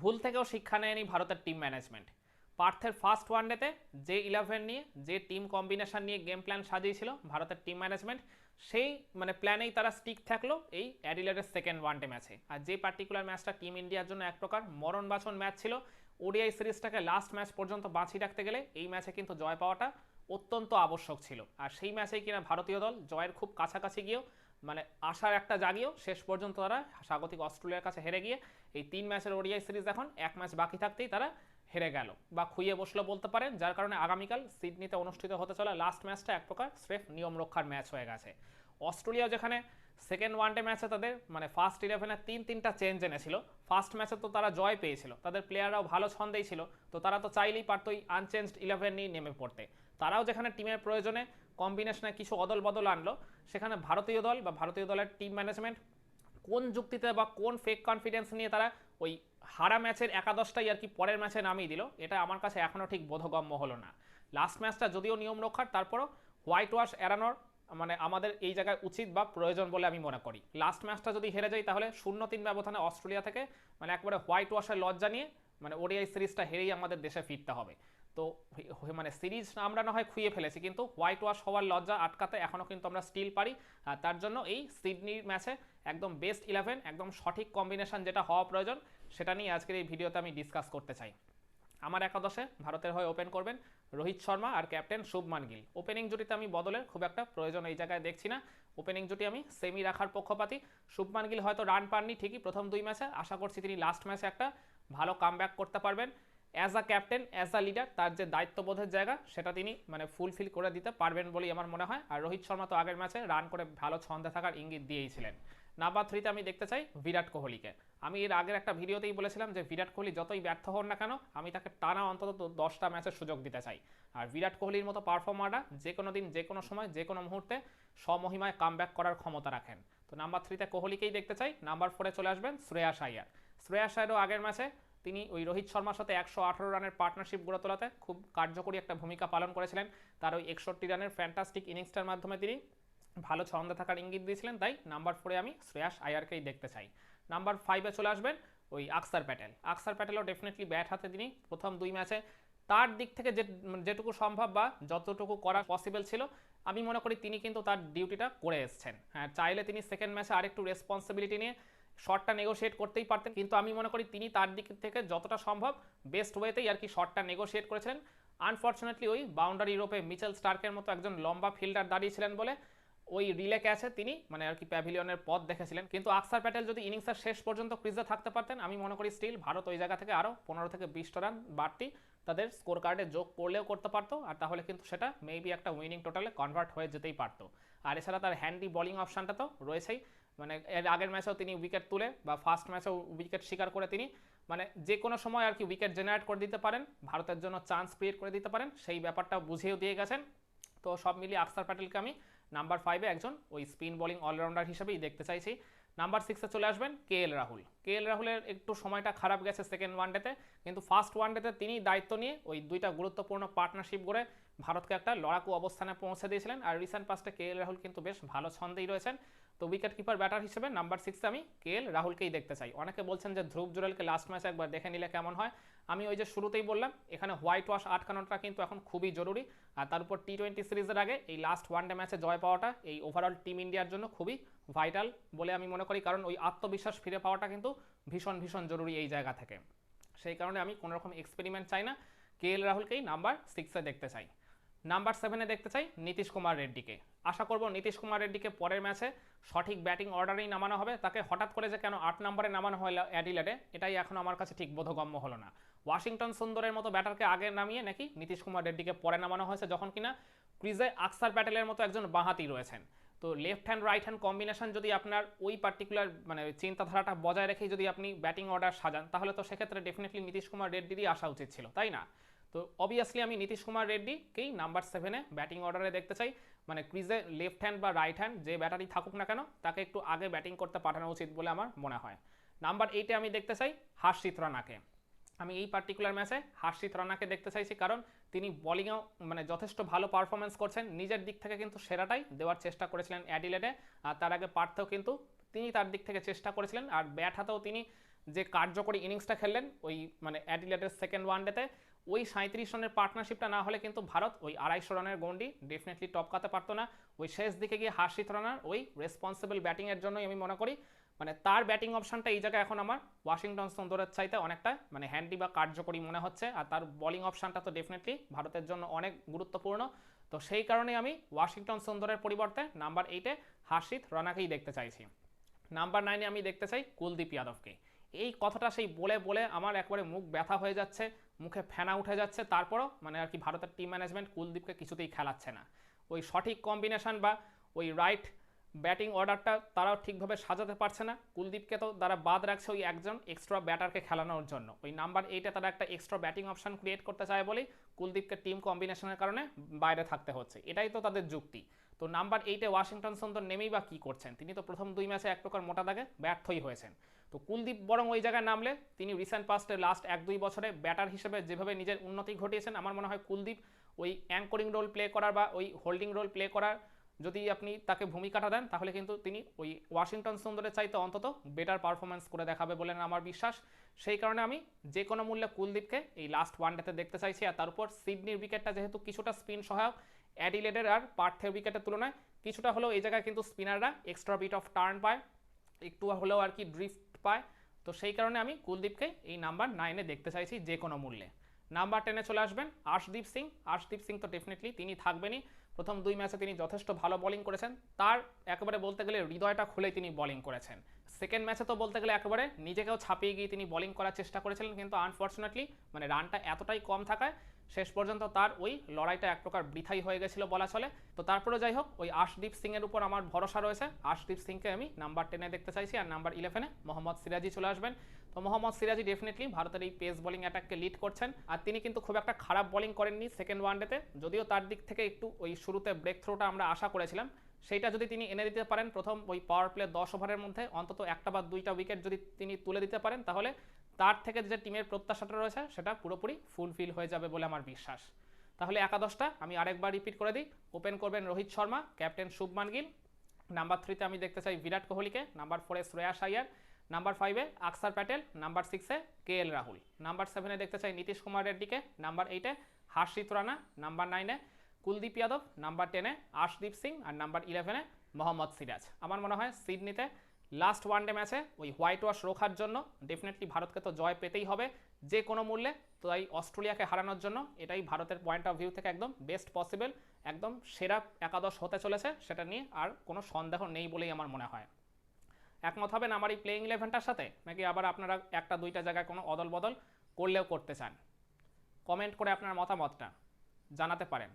ভুল থেকেও শিক্ষা নেয়নি ভারতের টিম ম্যানেজমেন্ট পার্থের ফার্স্ট ওয়ানডেতে যে ইলেভেন নিয়ে, যে টিম কম্বিনেশন নিয়ে গেম প্ল্যান সাজিয়েছিল ভারতের টিম ম্যানেজমেন্ট সেই মানে প্ল্যানেই তারা স্টিক থাকল এই অ্যাডিলেডের সেকেন্ড ওয়ানডে ম্যাচে আর যে পার্টিকুলার ম্যাচটা টিম ইন্ডিয়ার জন্য এক প্রকার মরণ বাছন ম্যাচ ছিল, ওডিআই সিরিজটাকে লাস্ট ম্যাচ পর্যন্ত বাঁচিয়ে রাখতে গেলে এই ম্যাচে কিন্তু জয় পাওয়াটা অত্যন্ত আবশ্যক ছিল। আর সেই ম্যাচেই কিনা ভারতীয় দল জয়ের খুব কাছাকাছি গিয়েও মানে আশার একটা জাগিয়েও শেষ পর্যন্ত তারা স্বাগতিক অস্ট্রেলিয়ার কাছে হেরে গিয়ে এই তিন ম্যাচের ওডিআই সিরিজ এখন এক ম্যাচ বাকি থাকতেই তারা হেরে গেল বা খুইয়ে বসল বলতে পারেন, যার কারণে আগামীকাল সিডনিতে অনুষ্ঠিত হতে চলা লাস্ট ম্যাচটা এক প্রকার স্রেফ নিয়ম রক্ষার ম্যাচ হয়ে গেছে। অস্ট্রেলিয়া যেখানে সেকেন্ড ওয়ানডে ম্যাচে তাদের মানে ফার্স্ট ইলেভেনে তিন তিনটা চেঞ্জ এনেছিল। ফার্স্ট ম্যাচে তো তারা জয় পেয়েছিল, তাদের প্লেয়াররাও ভালো ছন্দেই ছিল, তো তারা তো চাইলেই পারতো ওই আনচেঞ্জড ইলেভেন নিয়ে নেমে পড়তে। তারাও যেখানে টিমের প্রয়োজনে কম্বিনেশনে কিছু অদল বদল আনলো। সেখানে ভারতীয় দল বা ভারতীয় দলের টিম ম্যানেজমেন্ট কোন যুক্তিতে বা কোন ফেক কনফিডেন্স নিয়ে তারা ওই হারা ম্যাচের একাদশটাই আর কি পরের ম্যাচে নামিয়ে দিল, এটা আমার কাছে এখনও ঠিক বোধগম্য হলো না। লাস্ট ম্যাচটা যদিও নিয়ম রক্ষার, তারপরও হোয়াইট ওয়াশ এড়ানোর মানে আমাদের এই জায়গায় উচিত বা প্রয়োজন বলে আমি মনে করি। লাস্ট ম্যাচটা যদি হেরে যাই, তাহলে শূন্য তিন ব্যবধানে অস্ট্রেলিয়া থেকে মানে একবারে হোয়াইট ওয়াশের লজ্জা নিয়ে মানে ওডিআই সিরিজটা হেরেই আমাদের দেশে ফিরতে হবে। তো মানে সিরিজ আমরা না হয় খুঁয়ে ফেলেছি, কিন্তু হোয়াইট ওয়াশ হওয়ার লজ্জা আটকাতে এখনও কিন্তু আমরা স্টিল পারি। তার জন্য এই সিডনির ম্যাচে একদম বেস্ট ইলেভেন একদম সঠিক কম্বিনেশন যেটা হওয়া প্রয়োজন, সেটা নিয়ে আজকের এই ভিডিওতে আমি ডিসকাস করতে চাই। আমার একাদশে ভারতের হয়ে ওপেন করবেন রোহিত শর্মা আর ক্যাপ্টেন শুভমান গিল। ওপেনিং জুটিতে আমি বদলের খুব একটা প্রয়োজন এই জায়গায় দেখছি না। ওপেনিং জুটি আমি সেমি রাখার পক্ষপাতি। শুভমান গিল হয়তো রান পাননি ঠিকই প্রথম দুই ম্যাচে আশা করছি তিনি লাস্ট ম্যাচে একটা ভালো কামব্যাক করতে পারবেন। As a captain as a leader তার যে দায়িত্ববোধের জায়গা, সেটা তিনি মানে ফুলফিল করে দিতে পারবেন বলেই আমার মনে হয়। আর রোহিত শর্মা তো আগের ম্যাচে রান করে ভালো ছন্দে থাকার ইঙ্গিত দিয়েইছিলেন। নাম্বার থ্রিতে আমি দেখতে চাই বিরাট কোহলিকে। আমি এর আগের একটা ভিডিওতেই বলেছিলাম যে বিরাট কোহলি যতই ব্যর্থ হন না কেন, আমি তাকে টানা অন্তত দশটা ম্যাচের সুযোগ দিতে চাই। আর বিরাট কোহলির মতো পারফর্মাররা যে কোনো দিন, যে কোনো সময়, যে কোনো মুহূর্তে স্বমহিমায় কামব্যাক করার ক্ষমতা রাখেন। তো নাম্বার থ্রিতে কোহলিকেই দেখতে চাই। নাম্বার ফোরে চলে আসবেন শ্রেয়াস আয়ার। শ্রেয়াস আয়ারও আগের ম্যাচে তিনি ওই রোহিত শর্মার সাথে একশো আঠারো রানের পার্টনারশিপ গড়ে তোলাতে খুব কার্যকরী একটা ভূমিকা পালন করেছিলেন। তার ওই একষট্টি রানের ফ্যান্টাস্টিক ইনিংসটার মাধ্যমে তিনি ভালো ছন্দে থাকার ইঙ্গিত দিয়েছিলেন। তাই নাম্বার ফোরে আমি শ্রেয়াস আয়ারকেই দেখতে চাই। নাম্বার ফাইভে চলে আসবেন ওই আকসার প্যাটেল। আকসার প্যাটেলও ডেফিনেটলি ব্যাট হাতে তিনি প্রথম দুই ম্যাচে। তার দিক থেকে যে, যেটুকু সম্ভব বা যতটুকু করা পসিবল ছিল, আমি মনে করি তিনি কিন্তু তার ডিউটিটা করে এসছেন। হ্যাঁ চাইলে তিনি সেকেন্ড ম্যাচে আরেকটু রেসপন্সিবিলিটি নিয়ে শটটা নেগোশিয়েট করতেই পারতেন। কিন্তু আমি মনে করি তিনি তার দিক থেকে যতটা সম্ভব বেস্ট ওয়েতেই আর কি শটটা নেগোশিয়েট করেছিলেন আনফর্চুনেটলি ওই বাউন্ডারি ইউরোপে মিচেল স্টার্কের মতো একজন লম্বা ফিল্ডার দাঁড়িয়েছিলেন বলে ওই রিলে ক্যাচে তিনি মানে আর কি প্যাভিলিয়নের পথ দেখেছিলেন। কিন্তু আকসার প্যাটেল যদি ইনিংসের শেষ পর্যন্ত ক্রিজে থাকতে পারতেন, আমি মনে করি স্টিল ভারত ওই জায়গা থেকে আরও পনেরো থেকে বিশটা রান বাড়তি তাদের স্কোর কার্ডে যোগ করলেও করতে পারতো। আর তাহলে কিন্তু সেটা মেবি একটা উইনিং টোটালে কনভার্ট হয়ে যেতেই পারতো। আর এছাড়া তার হ্যান্ডি বোলিং অপশানটা তো রয়েছেই। মানে এর আগের ম্যাচেও তিনি উইকেট তুলে বা ফার্স্ট ম্যাচেও উইকেট শিকার করে তিনি মানে যে কোনো সময় আর কি উইকেট জেনারেট করে দিতে পারেন, ভারতের জন্য চান্স ক্রিয়েট করে দিতে পারেন, সেই ব্যাপারটা বুঝিয়েও দিয়ে গেছেন। তো সব মিলিয়ে আকসার প্যাটেলকে আমি নাম্বার ফাইভে একজন ওই স্পিন বোলিং অলরাউন্ডার হিসেবেই দেখতে চাইছি। নাম্বার সিক্সে চলে আসবেন কে এল রাহুল কে এল রাহুলের একটু সময়টা খারাপ গেছে সেকেন্ড ওয়ানডেতে কিন্তু ফার্স্ট ওয়ানডেতে তিনি দায়িত্ব নিয়ে ওই দুইটা গুরুত্বপূর্ণ পার্টনারশিপ গড়ে ভারতকে একটা লড়াকু অবস্থানে পৌঁছে দিয়েছিলেন। আর রিসেন্ট পাস্টে কে এল রাহুল কিন্তু বেশ ভালো ছন্দেই রয়েছেন। তো উইকেট কিপার ব্যাটার হিসেবে নাম্বার সিক্সে আমি কে এল রাহুলকেই দেখতে চাই। অনেকে বলছেন যে ধ্রুব জুরেলকে লাস্ট ম্যাচে একবার দেখে নিলে কেমন হয়? আমি ওই যে শুরুতেই বললাম, এখানে হোয়াইট ওয়াশ আটকানোটা কিন্তু এখন খুবই জরুরি। আর তার উপর টি টোয়েন্টি সিরিজের আগে এই লাস্ট ওয়ানডে ম্যাচে জয় পাওয়াটা এই ওভারঅল টিম ইন্ডিয়ার জন্য খুবই ভাইটাল বলে আমি মনে করি। কারণ ওই আত্মবিশ্বাস ফিরে পাওয়াটা কিন্তু ভীষণ ভীষণ জরুরি এই জায়গা থেকে। সেই কারণে আমি কোনোরকম এক্সপেরিমেন্ট চাই না। কে এল রাহুলকেই নাম্বার সিক্সে দেখতে চাই। নাম্বার সেভেনে দেখতে চাই নীতিশ কুমার রেড্ডিকে। আশা করব নীতিশ কুমার রেড্ডিকে পরের ম্যাচে সঠিক ব্যাটিং অর্ডারেই নামানো হবে। তাকে হঠাৎ করে যে কেন আট নম্বরে নামানো হয় অ্যাডিলেডে, এটাই এখন আমার কাছে ঠিক বোধগম্য হলো না। ওয়াশিংটন সুন্দরের মতো ব্যাটারকে আগে নামিয়ে নাকি নীতিশ কুমার রেড্ডিকে পরে নামানো হয়েছে যখন কিনা ক্রিজে আকসার প্যাটেলের মতো একজন বাঁহাতি রয়েছেন। তো left hand right hand combination যদি আপনার ওই পার্টিকুলার মানে চিন্তাধারাটা বজায় রেখেই যদি আপনি ব্যাটিং অর্ডার সাজান, তাহলে তো সেক্ষেত্রে ডেফিনেটলি নীতিশ কুমার রেড্ডিরই আসা উচিত ছিল, তাই না? তো অবভিয়াসলি আমি নীতিশ কুমার রেড্ডিকেই নাম্বার সেভেনে ব্যাটিং অর্ডারে দেখতে চাই। মানে ক্রিজে লেফট হ্যান্ড বা রাইট হ্যান্ড যে ব্যাটারি থাকুক না কেন, তাকে একটু আগে ব্যাটিং করতে পাঠানো উচিত বলে আমার মনে হয়। নাম্বার এইটে আমি দেখতে চাই হার্ষিত রানাকে। আমি এই পার্টিকুলার ম্যাচে হার্ষিত রানাকে দেখতে চাইছি কারণ তিনি বোলিংয়েও মানে যথেষ্ট ভালো পারফরমেন্স করছেন। নিজের দিক থেকে কিন্তু সেরাটাই দেওয়ার চেষ্টা করেছিলেন অ্যাডিলেডে। আর তার আগে পার্থেও কিন্তু তিনি তার দিক থেকে চেষ্টা করেছিলেন। আর ব্যাট হাতেও তিনি যে কার্যকরী ইনিংসটা খেললেন, ওই মানে অ্যাডিলেটের সেকেন্ড ওয়ানডেতে ওই সাঁত্রিশ রানের পার্টনারশিপটা না হলে কিন্তু ভারত ওই আড়াইশো রানের গন্ডি ডেফিনেটলি টপকাতে পারতো না। ওই শেষ দিকে গিয়ে হার্ষিত রানার ওই রেসপন্সিবল ব্যাটিংয়ের জন্যই আমি মনে করি। মানে তার ব্যাটিং অপশনটা এই জায়গায় এখন আমার ওয়াশিংটন সুন্দরের চাইতে অনেকটা মানে হ্যান্ডি বা কার্যকরী মনে হচ্ছে। আর তার বোলিং অপশনটা তো ডেফিনেটলি ভারতের জন্য অনেক গুরুত্বপূর্ণ। তো সেই কারণে আমি ওয়াশিংটন সুন্দরের পরিবর্তে নাম্বার এইটে হার্ষিত রানাকেই দেখতে চাইছি। নাম্বার নাইনে আমি দেখতে চাই কুলদীপ যাদবকে। এই কথাটা সেই বলে বলে আমার একবারে মুখ ব্যথা হয়ে যাচ্ছে। মুখে ফেনা উঠে যাচ্ছে, তারপরও মানে আর কি ভারতের টিম ম্যানেজমেন্ট কুলদীপকে কিছুতেই খেলাচ্ছে না। ওই সঠিক কম্বিনেশন বা ওই রাইট ব্যাটিং অর্ডারটা তারাও ঠিকভাবে সাজাতে পারছে না। কুলদীপকে তো তারা বাদ রাখছে ওই একজন এক্সট্রা ব্যাটারকে খেলানোর জন্য। ওই নাম্বার এইটে তারা একটা এক্সট্রা ব্যাটিং অপশন ক্রিয়েট করতে চায় বলেই কুলদীপকে টিম কম্বিনেশনের কারণে বাইরে থাকতে হচ্ছে। এটাই তো তাদের যুক্তি। তো নাম্বার এইটে ওয়াশিংটন সুন্দর নেমেই বা কী করছেন? তিনি তো প্রথম দুই ম্যাচে এক প্রকার মোটা দাগে ব্যর্থই হয়েছেন। তো কুলদীপ বরং ওই জায়গায় নামলে তিনি রিসেন্ট পাস্টে লাস্ট এক দুই বছরে ব্যাটার হিসেবে যেভাবে নিজের উন্নতি ঘটিয়েছেন, আমার মনে হয় কুলদীপ ওই অ্যাঙ্করিং রোল প্লে করার বা ওই হোল্ডিং রোল প্লে করার যদি আপনি তাকে ভূমিকাটা দেন, তাহলে কিন্তু তিনি ওই ওয়াশিংটন সুন্দরের চাইতে অন্তত বেটার পারফরমেন্স করে দেখাবে বলে আমার বিশ্বাস। সেই কারণে আমি যে কোনো মূল্যে কুলদীপকে এই লাস্ট ওয়ানডেতে দেখতে চাইছি। আর তার উপর সিডনির উইকেটটা যেহেতু কিছুটা স্পিন সহায়ক অ্যাডিলেডের আর পার্থের উইকেটের তুলনায় কিছুটা হলেও এই জায়গায় কিন্তু স্পিনাররা এক্সট্রা বিট অফ টার্ন পায়, একটু হলেও আর কি ড্রিফট পায়। তো সেই কারণে আমি কুলদীপকে এই নাম্বার নাইনে দেখতে চাইছি যে কোনো মূল্যে। নাম্বার টেনে চলে আসবেন। আশদীপ সিং আশদীপ সিং তো ডেফিনেটলি তিনি থাকবেনই। প্রথম দুই ম্যাচে তিনি যথেষ্ট ভালো বলিং করেছেন। তার একেবারে বলতে গেলে হৃদয়টা খুলে তিনি বলিং করেছেন। সেকেন্ড ম্যাচে তো বলতে গেলে একেবারে নিজেকেও ছাপিয়ে গিয়ে তিনি বলিং করার চেষ্টা করেছিলেন, কিন্তু আনফর্চুনেটলি মানে রানটা এতটাই কম থাকায় শেষ পর্যন্ত তার ওই লড়াইটা এক প্রকার বৃথাই হয়ে গেছিল বলা চলে। তো তারপরে যাই হোক, ওই আশদীপ সিংয়ের উপর আমার ভরসা রয়েছে। আশদীপ সিংকে আমি নাম্বার টেনে দেখতে চাইছি আর নাম্বার ইলেভেনে মোহাম্মদ সিরাজি চলে আসবেন। তো মোহাম্মদ সিরাজি ডেফিনেটলি ভারতের এই পেস বোলিং অ্যাটাককে লিড করছেন। আর তিনি কিন্তু খুব একটা খারাপ বোলিং করেননি সেকেন্ড ওয়ানডেতে যদিও তার দিক থেকে একটু ওই শুরুতে ব্রেক থ্রোটা আমরা আশা করেছিলাম। সেইটা যদি তিনি এনে দিতে পারেন, প্রথম ওই পাওয়ার প্লে দশ ওভারের মধ্যে, অন্তত একটা বা দুইটা উইকেট যদি তিনি তুলে দিতে পারেন, তাহলে তার থেকে যে টিমের প্রত্যাশাটা রয়েছে, সেটা পুরোপুরি ফুলফিল হয়ে যাবে বলে আমার বিশ্বাস। তাহলে একাদশটা আমি আরেকবার রিপিট করে দিই। ওপেন করবেন রোহিত শর্মা ক্যাপ্টেন শুভমান গিল। নাম্বার থ্রিতে আমি দেখতে চাই বিরাট কোহলিকে। নাম্বার ফোরে শ্রেয়াস আয়ার। নাম্বার ফাইভে আকসার প্যাটেল। নাম্বার সিক্সে কে এল রাহুল। নাম্বার সেভেনে দেখতে চাই নীতিশ কুমার রেড্ডিকে। নাম্বার এইটে হার্ষিত রানা। নাম্বার নাইনে কুলদীপ যাদব। নাম্বার টেনে আশদীপ সিং। আর নাম্বার ইলেভেনে মোহাম্মদ সিরাজ। আমার মনে হয় সিডনিতে লাস্ট ওয়ানডে ম্যাচে ওই হোয়াইট ওয়াশ রোখার জন্য ডেফিনেটলি ভারতকে তো জয় পেতেই হবে যে কোনো মূল্যে। তো এই অস্ট্রেলিয়াকে হারানোর জন্য এটাই ভারতের পয়েন্ট অফ ভিউ থেকে একদম বেস্ট পসিবল একদম সেরা একাদশ হতে চলেছে সেটা নিয়ে আর কোনো সন্দেহ নেই বলেই আমার মনে হয়। একমত হবেন আমার এই প্লেইং ইলেভেনটার সাথে? নাকি আবার আপনারা একটা দুইটা জায়গায় কোনো অদল বদল করলেও করতে চান? কমেন্ট করে আপনার মতামতটা জানাতে পারেন।